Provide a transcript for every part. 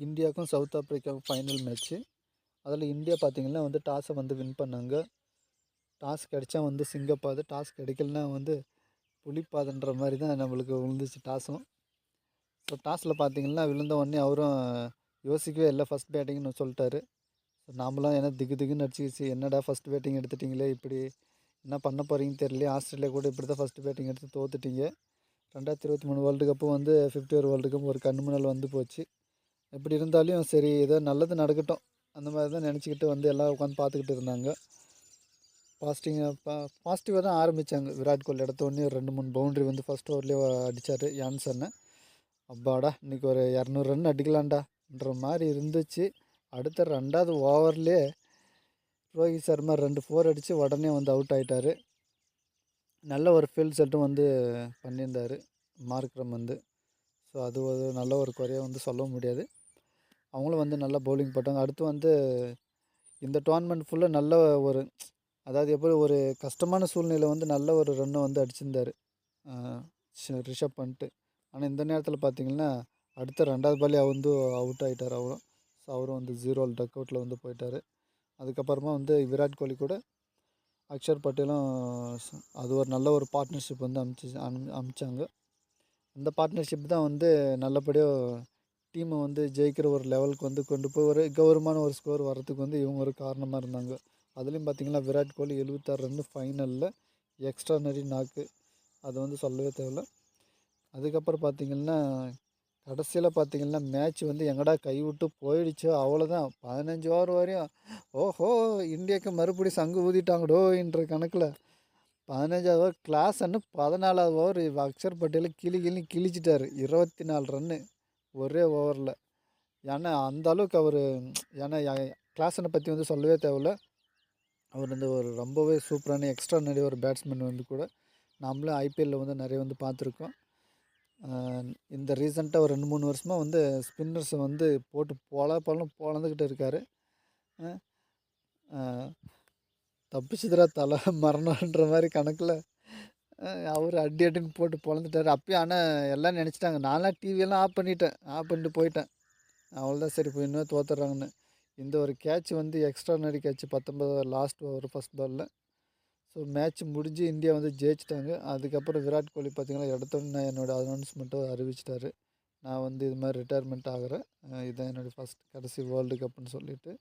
இந்தியாவுக்கும் சவுத் ஆப்ரிக்காவுக்கும் final match அதில் இந்தியா பார்த்திங்கன்னா வந்து டாஸை வந்து வின் பண்ணாங்க. டாஸ் கிடைச்சா வந்து சிங்கப்பாது டாஸ் கிடைக்கலனா வந்து புளிப்பாதுன்ற மாதிரி தான் நம்மளுக்கு விழுந்துச்சு டாஸும் ஸோ டாஸில் பார்த்தீங்கன்னா விழுந்த உடனே அவரும் யோசிக்கவே இல்லை ஃபஸ்ட் பேட்டிங்னு சொல்லிட்டாரு. ஸோ நாமளாம் ஏன்னா திகு திகுன்னு அடிச்சிக்கிச்சு என்னடா ஃபஸ்ட் பேட்டிங் எடுத்துட்டிங்களே இப்படி என்ன பண்ண போகிறீங்கன்னு தெரியல ஆஸ்திரேலியா கூட இப்படி தான் ஃபஸ்ட்டு பேட்டிங் எடுத்து தோத்துட்டீங்க. ரெண்டாயிரத்தி இருபத்தி மூணு வேர்ல்டு கப்பு வந்து ஃபிஃப்டி ஒரு வேர்ல்டு கப் ஒரு கண்ணு முன்னால் வந்து போச்சு. எப்படி இருந்தாலும் சரி ஏதோ நல்லது நடக்கட்டும். அந்த மாதிரி தான் நினச்சிக்கிட்டு வந்து எல்லாம் உட்காந்து பார்த்துக்கிட்டு இருந்தாங்க. பாசிட்டிவாக பா பாசிட்டிவாக தான் ஆரம்பித்தாங்க விராட் கோலி எடுத்த உடனே ஒரு ரெண்டு மூணு பவுண்ட்ரி வந்து ஃபஸ்ட் ஓவர்லேயே அடித்தார் யான்சன்னு அப்பாடா இன்றைக்கி ஒரு இரநூறு ரன் அடிக்கலாம்டான்ற மாதிரி இருந்துச்சு. அடுத்த ரெண்டாவது ஓவர்லேயே ரோஹித் சர்மா ரெண்டு ஃபோர் அடித்து உடனே வந்து அவுட் ஆகிட்டார் நல்ல ஒரு ஃபீல்ட் செட்டும் வந்து பண்ணியிருந்தார். மார்க்ரம் வந்து. ஸோ அது ஒரு நல்ல ஒரு குறையாக வந்து சொல்ல முடியாது. அவங்களும் வந்து நல்லா பவுலிங் போட்டாங்க. அடுத்து வந்து இந்த டோர்னமெண்ட் ஃபுல்லாக நல்ல ஒரு அதாவது எப்படி ஒரு கஷ்டமான சூழ்நிலை வந்து நல்ல ஒரு ரன்னை வந்து அடிச்சிருந்தார். ரிஷப் பண்ணிட்டு ஆனால் இந்த நேரத்தில் பார்த்தீங்கன்னா அடுத்த ரெண்டாவது பாலே வந்து அவுட் ஆகிட்டார் அவரும். ஸோ அவரும் வந்து ஜீரோ டக் அவுட்டில் வந்து போயிட்டார். அதுக்கப்புறமா வந்து விராட் கோலி கூட அக்ஷர் பட்டேலும் அது ஒரு நல்ல ஒரு பார்ட்னர்ஷிப் வந்து அமிச்சு அனு அமிச்சாங்க. அந்த பார்ட்னர்ஷிப் தான் வந்து நல்லபடியாக டீமை வந்து ஜெயிக்கிற ஒரு லெவலுக்கு வந்து கொண்டு போய் ஒரு கௌரவமான ஒரு ஸ்கோர் வர்றதுக்கு வந்து இவங்க ஒரு காரணமாக இருந்தாங்க. அதுலேயும் பார்த்திங்கன்னா விராட் கோலி எழுபத்தாறு ரன் ஃபைனலில் எக்ஸ்ட்ரானரி நாக்கு அது வந்து சொல்லவே தேவையில்ல. அதுக்கப்புறம் பார்த்திங்கன்னா கடைசியில் பார்த்திங்கன்னா மேட்ச் வந்து எங்கடா கைவிட்டு போயிடுச்சோ. அவ்வளோதான் பதினஞ்சு ஓவர் வரையும் ஓஹோ இந்தியாவுக்கு மறுபடியும் சங்கு ஊதிட்டாங்கடோன்ற கணக்கில் பதினஞ்சாவது ஓவர் கிளாஸ் அண்ணு பதினாலாவது ஓவர் அக்ஷர் பட்டேல் கிளி கிளி கிழிச்சிட்டாரு. இருபத்தி நாலு ரன்னு ஒரே ஓவரில் ஏன்னா அந்த அளவுக்கு அவர் ஏன்னா கிளாஸனை பற்றி வந்து சொல்லவே தேவையில்ல. அவர் வந்து ஒரு ரொம்பவே சூப்பரான எக்ஸ்ட்ரா நிறைய ஒரு பேட்ஸ்மேன் வந்து கூட நம்மளும் ஐபிஎல்லில் வந்து நிறைய வந்து பார்த்துருக்கோம். இந்த ரீசெண்டாக ஒரு ரெண்டு மூணு வருஷமாக வந்து ஸ்பின்னர்ஸை வந்து போட்டு போல போலம் போலந்துக்கிட்டு இருக்கார் தப்பிச்சுதுரா தலை மரணன்ற மாதிரி கணக்கில் அவர் அடி அடின்னு போட்டு பொழந்துட்டார். அப்பயும் ஆனால் எல்லாம் நினச்சிட்டாங்க. நான்லாம் டிவியெல்லாம் ஆஃப் பண்ணிட்டேன். ஆஃப் பண்ணிட்டு போயிட்டேன். அவ்வளோதான் சரி இப்போ இன்னும் தோத்துட்றாங்கன்னு இந்த ஒரு கேட்ச் வந்து எக்ஸ்ட்ரானரி கேட்ச் பத்தொன்பது லாஸ்ட் ஓவர் ஃபஸ்ட் பாலில் ஸோ மேட்ச் முடிஞ்சு இந்தியா வந்து ஜெயிச்சிட்டாங்க. அதுக்கப்புறம் விராட் கோலி பார்த்தீங்கன்னா நான் என்னோடய அனௌன்ஸ்மெண்ட்டை அறிவிச்சிட்டாரு. நான் வந்து இது மாதிரி ரிட்டையர்மெண்ட் ஆகிறேன். இதுதான் என்னோடய ஃபஸ்ட் கடைசி வேர்ல்டு கப்புன்னு சொல்லிவிட்டு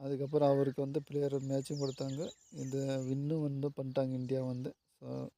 அதுக்கப்புறம் அவருக்கு வந்து பிளேயர் மேட்சும் கொடுத்தாங்க. இந்த வின்னும் வந்து பண்ணிட்டாங்க இந்தியா வந்து. ஸோ